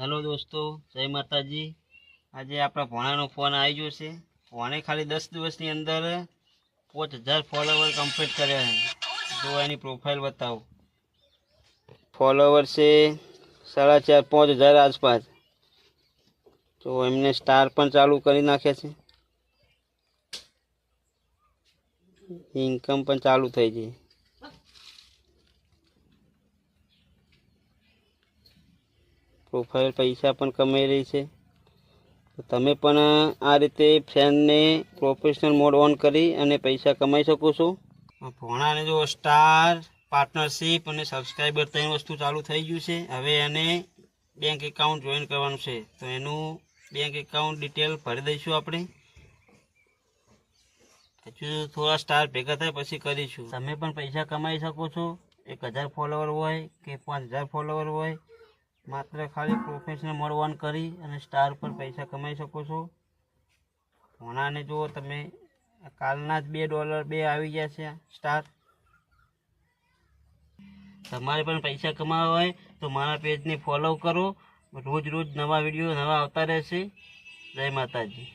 Hello દોસ્તો, જય માતાજી. આજે આપણા ભોણાનો ફોન આવી ગયો છે. ભોણે ખાલી દસ દિવસની અંદર પાંચ હજાર ફોલોવર કમ્પ્લીટ કર્યા છે. જો એની પ્રોફાઇલ બતાવો. ફોલોવર છે સાડા ચાર, પાંચ હજાર આસપાસ. તો એમને સ્ટાર પણ ચાલુ કરી નાખ્યા છે. ઇન્કમ પણ ચાલુ થઈ ગઈ. પ્રોફાઇલ પૈસા પણ કમાઈ રહી છે. તમે પણ આ રીતે ફેનને પ્રોફેશનલ મોડ ઓન કરી અને પૈસા કમાઈ શકો છો. ભોણાને જો સ્ટાર પાર્ટનરશીપ અને સબસ્ક્રાઈબર ત્રણ વસ્તુ ચાલુ થઈ ગયું છે. હવે એને બેંક એકાઉન્ટ જોઈન કરવાનું છે. તો એનું બેંક એકાઉન્ટ ડિટેલ ભરી દઈશું આપણે. હજુ થોડા સ્ટાર ભેગા થાય પછી કરીશું. તમે પણ પૈસા કમાઈ શકો છો. એક હજાર ફોલોવર હોય કે પાંચ હજાર ફોલોવર હોય માત્ર ખાલી પ્રોફેશનલ મળવાનું કરી અને સ્ટાર પર પૈસા કમાઈ શકો છો. ઘણાને જુઓ તમે, કાલના જ બે ડોલર બે આવી ગયા છે સ્ટાર તમારે પણ પૈસા કમાવા હોય તો મારા પેજને ફોલો કરો. રોજ રોજ નવા વીડિયો નવા આવતા રહેશે. જય માતાજી.